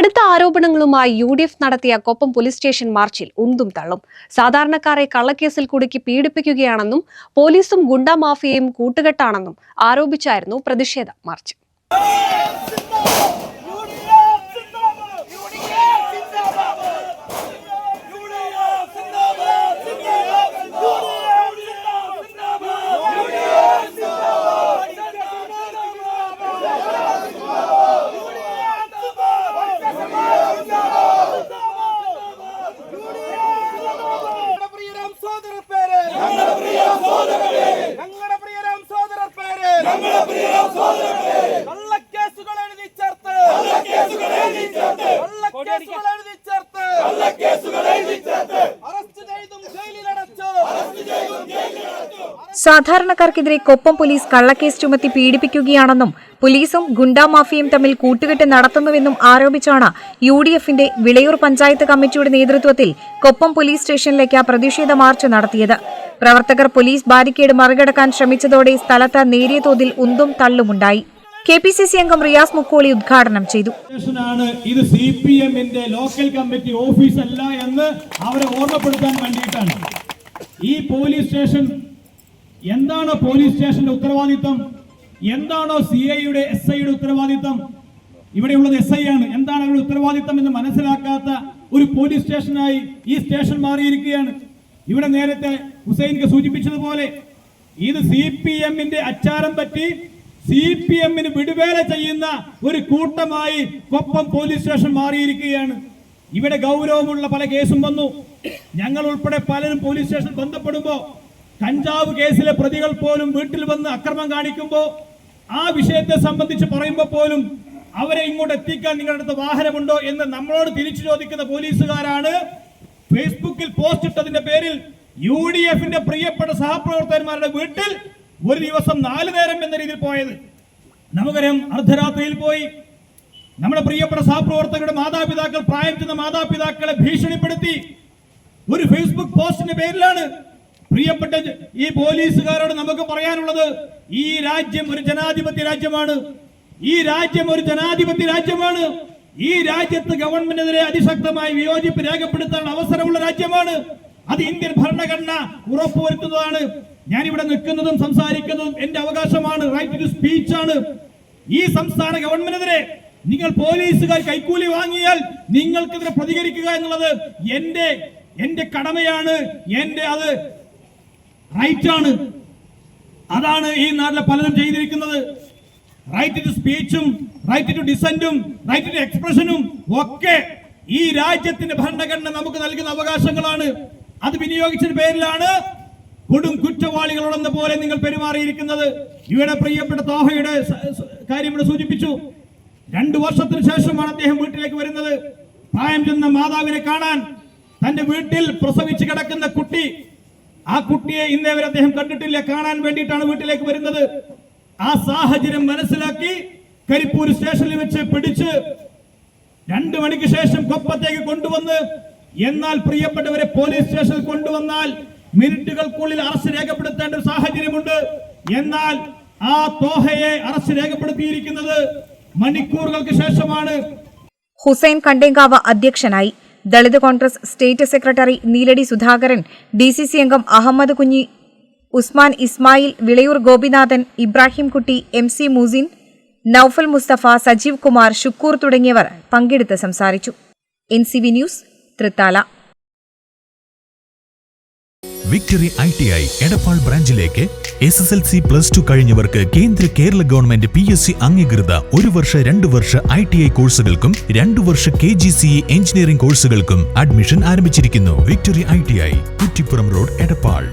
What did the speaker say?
കടുത്ത ആരോപണങ്ങളുമായി U D F നടത്തിയ Koppam police station മാർച്ചിൽ ഉന്തും തള്ളും. സാധാരണക്കാരെ കള്ളക്കേസിൽ കുടുക്കി പീഡിപ്പിക്കുകയാണെന്നും പോലീസും ഗുണ്ട മാഫിയയും കൂട്ടുകെട്ടാണെന്നും ആരോപിച്ചായിരുന്നു പ്രതിഷേധ മാർച്ച്. കള്ളക്കേസുകൾ എഴുതി ചേർത്ത് കള്ളക്കേസുകൾ എഴുതി ചേർത്ത്. അറസ്റ്റ് ചെയ്തും ജയിലിലടച്ചു. സാധാരണക്കാർക്കെതിരെ കൊപ്പം പോലീസ് കള്ളക്കേസ് ചുമത്തി പീഡിപ്പിക്കുകയാണെന്നും പോലീസും ഗുണ്ടാ മാഫിയയും തമ്മിൽ കൂട്ടുകെട്ട് നടത്തുന്നുവെന്നും ആരോപിച്ചാണ് യു ഡി എഫിന്റെ വിളയൂർ പഞ്ചായത്ത് കമ്മിറ്റിയുടെ നേതൃത്വത്തിൽ കൊപ്പം പോലീസ് സ്റ്റേഷനിലേക്ക് പ്രതിഷേധ മാർച്ച് നടത്തിയത്. പ്രവർത്തകർ പോലീസ് ബാരിക്കേഡ് മറികടക്കാൻ ശ്രമിച്ചതോടെ സ്ഥലത്ത് നേരിയ തോതിൽ ഉന്തും തള്ളുമുണ്ടായി. കെ പി സി സി അംഗം റിയാസ് മുക്കോളി ഉദ്ഘാടനം ചെയ്തു. ഇത് സി പി എമ്മിന്റെ ലോക്കൽ കമ്മിറ്റി ഓഫീസ് അല്ല എന്ന് അവരെ ഓർമ്മപ്പെടുത്താൻ വേണ്ടിയിട്ടാണ്. ഈ പോലീസ് സ്റ്റേഷൻ എന്താണോ പോലീസ് സ്റ്റേഷന്റെ ഉത്തരവാദിത്തം? എന്താണോ സി ഐയുടെ എസ് ഐയുടെ ഉത്തരവാദിത്തം? ഇവിടെയുള്ളത് എസ് ഐ ആണ്. എന്താണ് അവരുടെ ഉത്തരവാദിത്തം എന്ന് മനസ്സിലാക്കാത്ത ഒരു പോലീസ് സ്റ്റേഷനായി ഈ സ്റ്റേഷൻ മാറിയിരിക്കുകയാണ്. ഇവിടെ നേരത്തെ ഹുസൈൻക്ക് സൂചിപ്പിച്ചതുപോലെ ഇത് സി പി എമ്മിന്റെ അച്ചാരം പറ്റി സി പി എമ്മിന് വിടുവേല ചെയ്യുന്ന ഒരു കൂട്ടമായി കൊപ്പം പോലീസ് സ്റ്റേഷൻ മാറിയിരിക്കുകയാണ്. ഇവിടെ ഗൗരവമുള്ള പല കേസും വന്നു. ഞങ്ങൾ ഉൾപ്പെടെ പലരും പോലീസ് സ്റ്റേഷൻ ബന്ധപ്പെടുമ്പോ കഞ്ചാവ് കേസിലെ പ്രതികൾ പോലും വീട്ടിൽ വന്ന് അക്രമം കാണിക്കുമ്പോൾ ആ വിഷയത്തെ സംബന്ധിച്ച് പറയുമ്പോൾ പോലും അവരെ ഇങ്ങോട്ട് എത്തിക്കാൻ നിങ്ങളുടെ അടുത്ത് വാഹനമുണ്ടോ എന്ന് നമ്മളോട് തിരിച്ചു ചോദിക്കുന്ന പോലീസുകാരാണ്. ഫേസ്ബുക്കിൽ പോസ്റ്റ് ഇട്ടതിന്റെ പേരിൽ യു ഡി എഫിന്റെ പ്രിയപ്പെട്ട സഹപ്രവർത്തകന്മാരുടെ വീട്ടിൽ ഒരു ദിവസം നാല് നേരം എന്ന രീതിയിൽ പോയത്. നമുക്കറിയാം അർദ്ധരാത്രിയിൽ പോയി. നമ്മുടെ പ്രിയപ്പെട്ട സഹപ്രവർത്തകരുടെ മാതാപിതാക്കൾ പ്രായം ചെന്ന മാതാപിതാക്കളെ ഭീഷണിപ്പെടുത്തി. ഒരു ഫേസ്ബുക്ക് പോസ്റ്റിന്റെ പേരിലാണ് പ്രിയപ്പെട്ട ഈ പോലീസുകാരോട് നമുക്ക് പറയാനുള്ളത് ഈ രാജ്യം ഒരു ജനാധിപത്യ രാജ്യമാണ്. ഈ രാജ്യം ഒരു ജനാധിപത്യ രാജ്യമാണ്. ഈ രാജ്യത്ത് ഗവൺമെന്റിനെതിരെ അതിശക്തമായി വിയോജിപ്പ് രേഖപ്പെടുത്താൻ അവസരമുള്ള രാജ്യമാണ്. അത് ഇന്ത്യൻ ഭരണഘടന ഉറപ്പുവരുത്തുന്നതാണ്. ഞാൻ ഇവിടെ നിൽക്കുന്നതും സംസാരിക്കുന്നതും എന്റെ അവകാശമാണ്. റൈറ്റ് ടു സ്പീച്ച് ആണ്. ഈ സംസ്ഥാന ഗവൺമെന്റിനെതിരെ നിങ്ങൾ പോലീസുകാർ കൈക്കൂലി വാങ്ങിയാൽ നിങ്ങൾക്കെതിരെ പ്രതികരിക്കുക എന്നുള്ളത് എന്റെ എന്റെ കടമയാണ്. എന്റെ അത് റൈറ്റ് ആണ്. അതാണ് ഈ നാട്ടിലെ പലരും ചെയ്തിരിക്കുന്നത്. റൈറ്റ് ടു സ്പീച്ചും റൈറ്റ് ടു ഡിസന്റും റൈറ്റ് ടു എക്സ്പ്രഷനും ഒക്കെ ഈ രാജ്യത്തിന്റെ ഭരണഘടന നമുക്ക് നൽകുന്ന അവകാശങ്ങളാണ്. അത് വിനിയോഗിച്ചതിന് പേരിലാണ് കൊടും കുറ്റവാളികളോടെന്ന പോലെ നിങ്ങൾ പെരുമാറിയിരിക്കുന്നത്. ഇവിടെ പ്രിയപ്പെട്ട തോഹയുടെ കാര്യം ഇവിടെ സൂചിപ്പിച്ചു. രണ്ടു വർഷത്തിന് ശേഷമാണ് അദ്ദേഹം വീട്ടിലേക്ക് വരുന്നത്. പ്രായം ചെന്ന മാതാവിനെ കാണാൻ തന്റെ വീട്ടിൽ പ്രസവിച്ച് കിടക്കുന്ന കുട്ടി. ആ കുട്ടിയെ ഇന്നേവരെ അദ്ദേഹം കണ്ടിട്ടില്ല. കാണാൻ വേണ്ടിയിട്ടാണ് വീട്ടിലേക്ക് വരുന്നത്. ആ സാഹചര്യം മനസ്സിലാക്കി കരിപ്പൂർ സ്റ്റേഷനിൽ വെച്ച് പിടിച്ച് രണ്ടു മണിക്ക് ശേഷം കൊപ്പത്തേക്ക് കൊണ്ടുവന്ന് എന്നാൽ പ്രിയപ്പെട്ടവരെ പോലീസ് സ്റ്റേഷനിൽ കൊണ്ടുവന്നാൽ മിനിറ്റുകൾക്കുള്ളിൽ അറസ്റ്റ് രേഖപ്പെടുത്തേണ്ട ഒരു സാഹചര്യമുണ്ട്. എന്നാൽ ആ തോഹയെ അറസ്റ്റ് രേഖപ്പെടുത്തിയിരിക്കുന്നത് മണിക്കൂറുകൾക്ക് ശേഷമാണ്. ഹുസൈൻ കണ്ടേങ്കാവ് അധ്യക്ഷനായി Dalit Congress state secretary Neeladi Sudhakaran D അംഗം അഹമ്മദ് കുഞ്ഞി ഉസ്മാൻ ഇസ്മായിൽ വിളയൂർ ഗോപിനാഥൻ ഇബ്രാഹിംകുട്ടി എം സി മുസിൻ നൌഫൽ മുസ്തഫ സജീവ് കുമാർ ഷുക്കൂർ തുടങ്ങിയവർ പങ്കെടുത്ത് സംസാരിച്ചു. N C V news Thrithala. Victory I T I Edappal ബ്രാഞ്ചിലേക്ക് S S L C plus two കഴിഞ്ഞവർക്ക് കേന്ദ്ര Kerala government P S C അംഗീകൃത ഒരു വർഷ രണ്ട് വർഷ ഐ ടി ഐ കോഴ്സുകൾക്കും രണ്ടു വർഷ കെ ജി സി എഞ്ചിനീയറിംഗ് കോഴ്സുകൾക്കും അഡ്മിഷൻ ആരംഭിച്ചിരിക്കുന്നു. Victory I T I Kuttippuram road Edappal.